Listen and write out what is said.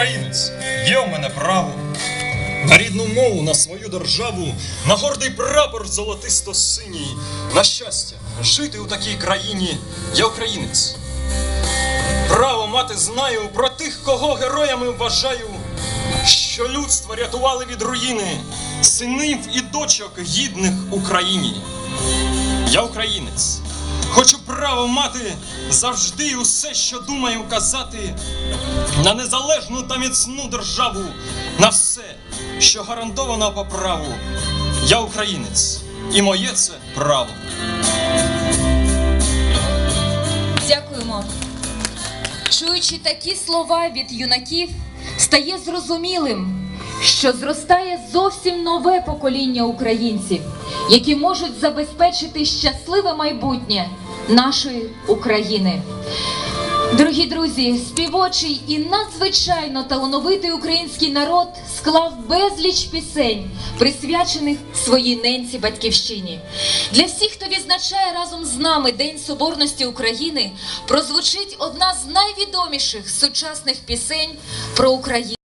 українець, є у мене право. На рідну мову, на свою державу, на гордий прапор золотисто-синій. На щастя, жити у такій країні я українець. Право мати знаю про тих, кого героями вважаю, що людство рятували від руїни, синів і дочок гідних Україні. Я українець. Хочу право мати завжди усе, що думаю казати, на незалежну та міцну державу, на все, що гарантовано по праву. Я українець, і моє це право. Дякуємо. Чуючи такі слова від юнаків, стає зрозумілим, що зростає зовсім нове покоління українців, які можуть забезпечити щасливе майбутнє нашої України. Дорогі друзі, співочий і надзвичайно талановитий український народ склав безліч пісень, присвячених своїй ненці батьківщині. Для всіх, хто відзначає разом з нами День Соборності України, прозвучить одна з найвідоміших сучасних пісень про Україну.